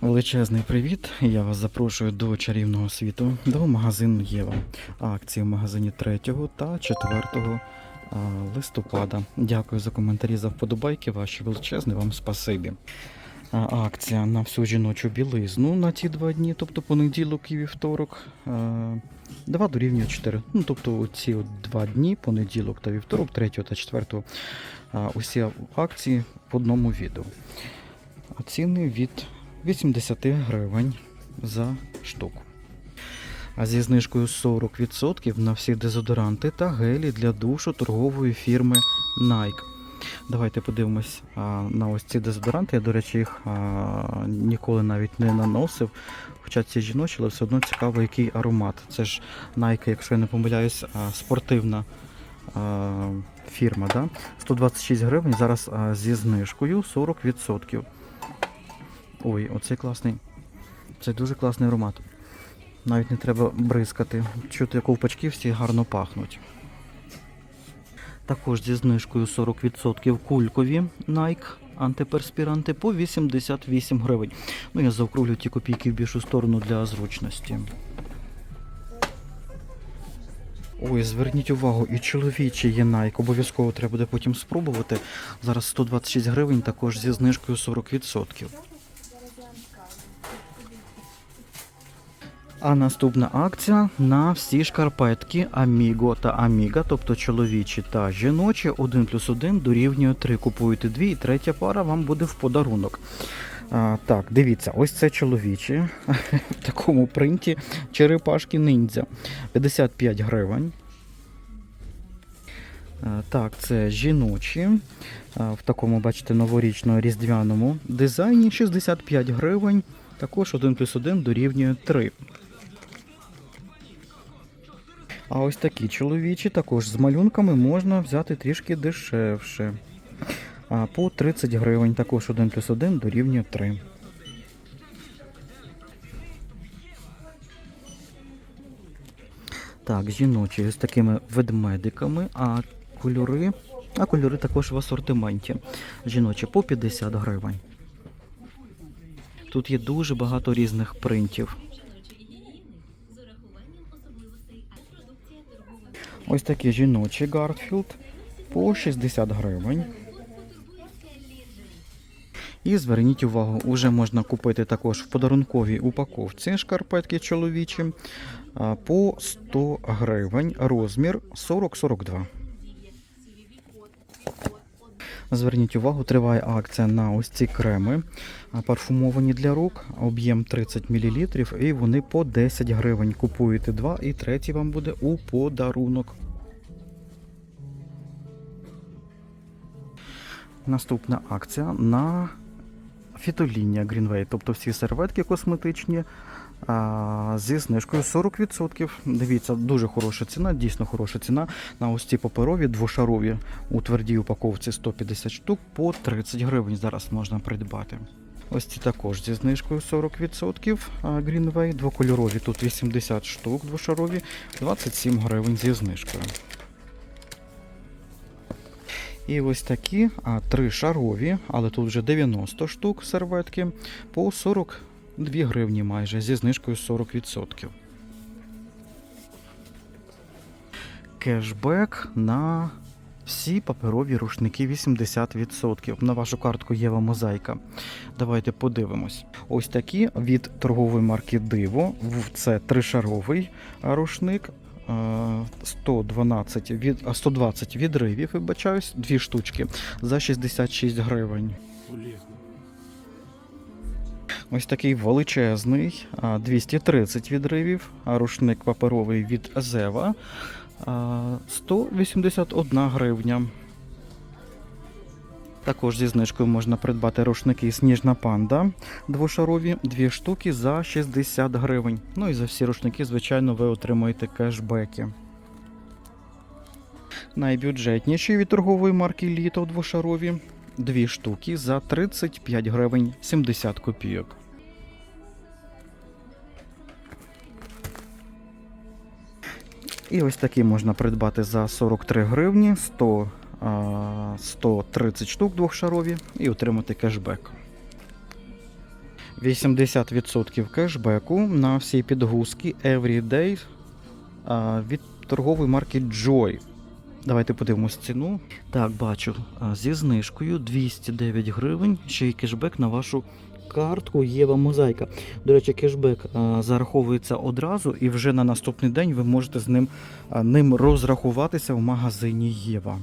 Величезний привіт! Я вас запрошую до чарівного світу, до магазину Єва. Акції в магазині 3 та 4 листопада. Дякую за коментарі за вподобайки. Ваші величезне вам спасибі. Акція на всю жіночу білизну на ті два дні, тобто понеділок і вівторок. а, 2 дорівнює 4. Ну, тобто ці два дні, понеділок та вівторок, 3 та 4, усі акції в одному відео. Ціни від 80 гривень за штуку. А зі знижкою 40% на всі дезодоранти та гелі для душу торгової фірми Nike. Давайте подивимось а, на ось ці дезодоранти. Я, до речі, їх а, ніколи навіть не наносив. Хоча ці жіночі, але все одно цікаво, який аромат. Це ж Nike, якщо я не помиляюсь, а, спортивна а, фірма. Да? 126 гривень зараз а, зі знижкою 40%. Ой, оцей класний. Це дуже класний аромат. Навіть не треба бризкати. Чути, ковпачки всі гарно пахнуть. Також зі знижкою 40% кулькові Nike антиперспіранти по 88 гривень. Ну, я заокруглю ті копійки в більшу сторону для зручності. Ой, зверніть увагу, і чоловічі є Nike. Обов'язково треба буде потім спробувати. Зараз 126 гривень, також зі знижкою 40%. А наступна акція на всі шкарпетки Amigo та Amiga, тобто чоловічі та жіночі, 1 плюс 1 дорівнює 3. Купуєте дві і третя пара вам буде в подарунок. А, так, дивіться, ось це чоловічі в такому принті черепашки ніндзя. 55 гривень. Так, це жіночі. В такому, бачите, новорічно-різдвяному дизайні 65 гривень. Також 1 плюс 1 дорівнює 3. А ось такі чоловічі також з малюнками можна взяти трішки дешевше. А по 30 гривень також 1 плюс 1 дорівнює 3. Так, жіночі з такими ведмедиками, а кольори, а кольори також в асортименті. Жіночі по 50 гривень. Тут є дуже багато різних принтів. Ось такі жіночі Гартфілд по 60 гривень. І зверніть увагу, уже можна купити також в подарунковій упаковці шкарпетки чоловічі по 100 гривень, розмір 40-42. Зверніть увагу, триває акція на ось ці креми парфумовані для рук, об'єм 30 мл, і вони по 10 гривень. Купуєте два, і третій вам буде у подарунок. Наступна акція на фітолінія Greenway, тобто всі серветки косметичні зі знижкою 40%. Дивіться, дуже хороша ціна, дійсно хороша ціна на ось ці паперові двошарові у твердій упаковці 150 штук по 30 гривень зараз можна придбати. Ось ці також зі знижкою 40%. а, Greenway, двокольорові тут 80 штук, двошарові, 27 гривень зі знижкою. І ось такі а, три шарові, але тут вже 90 штук серветки по 42 гривні майже зі знижкою 40%. Кешбек на всі паперові рушники 80%. На вашу картку Єва Мозаїка. Давайте подивимось. Ось такі від торгової марки Диво. Це тришаровий рушник. 112 від, 120 відривів, вибачаюсь, дві штучки за 66 гривень. Ось такий величезний, 230 відривів, рушник паперовий від Зева. 181 гривня. Також зі знижкою можна придбати рушники Сніжна панда двошарові, дві штуки за 60 гривень. Ну і за всі рушники, звичайно, ви отримуєте кешбеки. Найбюджетніші від торгової марки Літо двошарові дві штуки за 35 гривень 70 копійок. І ось такі можна придбати за 43 гривні 100, 130 штук двохшарові і отримати кешбек. 80% кешбеку на всі підгузки Everyday від торгової марки Joy. Давайте подивимось ціну. Так, бачу, зі знижкою 209 гривень, ще й кешбек на вашу картку Єва Мозаїка. До речі, кешбек зараховується одразу, і вже на наступний день ви можете з ним, ним розрахуватися в магазині Єва.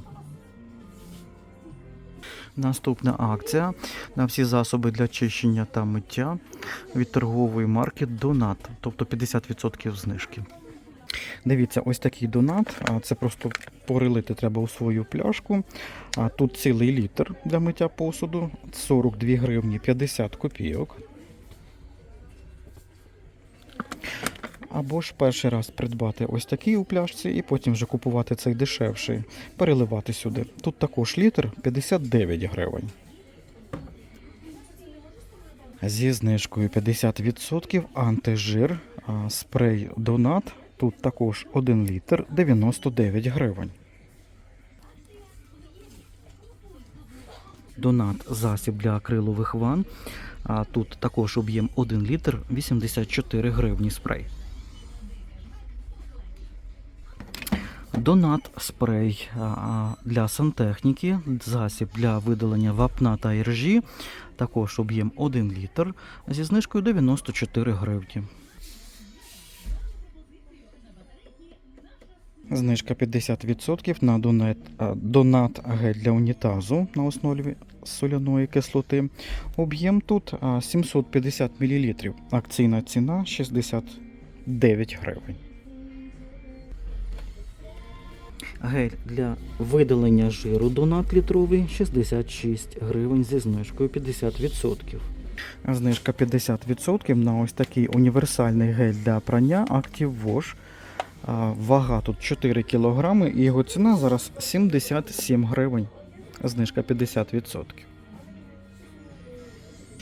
Наступна акція на всі засоби для чищення та миття від торгової марки Донат, тобто 50% знижки. Дивіться, ось такий донат. Це просто порилити треба у свою пляшку. Тут цілий літр для миття посуду, 42 гривні 50 копійок. Або ж перший раз придбати ось такий у пляшці і потім вже купувати цей дешевший, переливати сюди. Тут також літр 59 гривень. Зі знижкою 50% антижир, спрей Донат. Тут також 1 літр 99 гривень. Донат засіб для акрилових ванн. А тут також об'єм 1 літр 84 гривні спрей. Донат спрей для сантехніки, засіб для видалення вапна та іржі, також об'єм 1 літр зі знижкою 94 гривні. Знижка 50% на донат, донат гель для унітазу на основі соляної кислоти. Об'єм тут 750 мл. Акційна ціна 69 гривень. Гель для видалення жиру донат літровий 66 гривень зі знижкою 50%. Знижка 50% на ось такий універсальний гель для прання Active Wash. Вага тут 4 кг і його ціна зараз 77 гривень. Знижка 50%.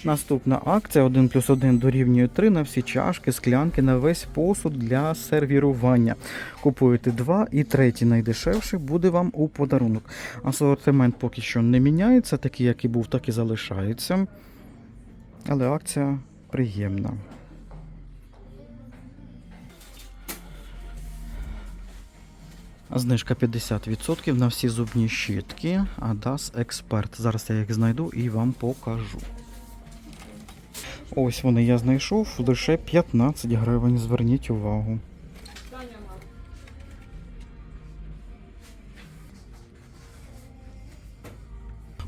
Наступна акція 1 плюс 1 дорівнює 3 на всі чашки, склянки, на весь посуд для сервірування. Купуєте два і третій найдешевший буде вам у подарунок. Асортимент поки що не міняється, такий, як і був, так і залишається. Але акція приємна. Знижка 50% на всі зубні щітки Adas Expert. Зараз я їх знайду і вам покажу. Ось вони я знайшов лише 15 гривень. Зверніть увагу.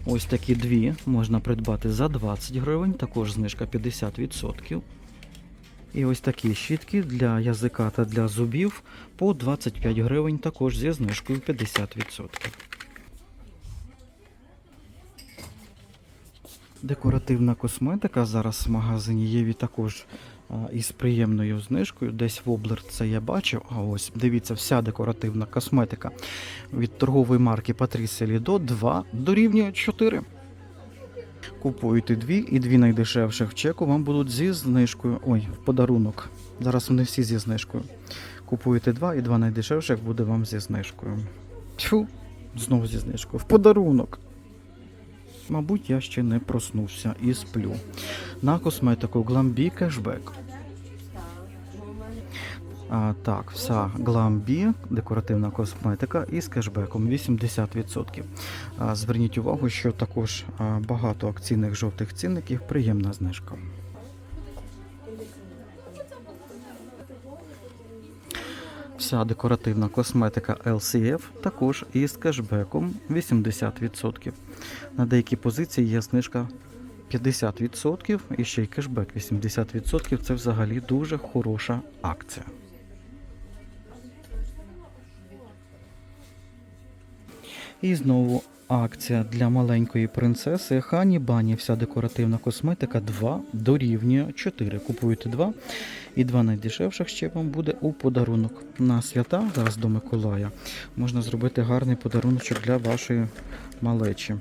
Ось такі дві можна придбати за 20 гривень, також знижка 50%. І ось такі щітки для язика та для зубів по 25 гривень, також зі знижкою 50%. Декоративна косметика зараз в магазині Єві також із приємною знижкою. Десь воблер це я бачив. А ось дивіться, вся декоративна косметика від торгової марки Patricia Lido 2 дорівнює 4. Купуєте дві і дві найдешевших в чеку вам будуть зі знижкою. Ой, в подарунок. Зараз вони всі зі знижкою. Купуєте два і два найдешевших буде вам зі знижкою. Тьфу, знову зі знижкою. В подарунок. Мабуть, я ще не проснувся і сплю. На косметику Glambi кешбек. А, так, вся Glambi, декоративна косметика із кешбеком 80%. А, зверніть увагу, що також багато акційних жовтих цінників, приємна знижка. Вся декоративна косметика LCF також із кешбеком 80%. На деякі позиції є знижка 50% і ще й кешбек 80%. Це взагалі дуже хороша акція. І знову акція для маленької принцеси Хані Бані. Вся декоративна косметика 2 дорівнює 4. Купуєте 2 і два найдешевших ще вам буде у подарунок. На свята, зараз до Миколая, можна зробити гарний подарунок для вашої малечі.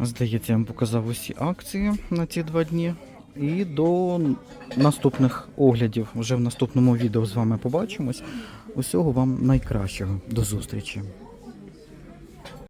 Здається, я вам показав усі акції на ці два дні. І до наступних оглядів. Вже в наступному відео з вами побачимось. Усього вам найкращого. До зустрічі.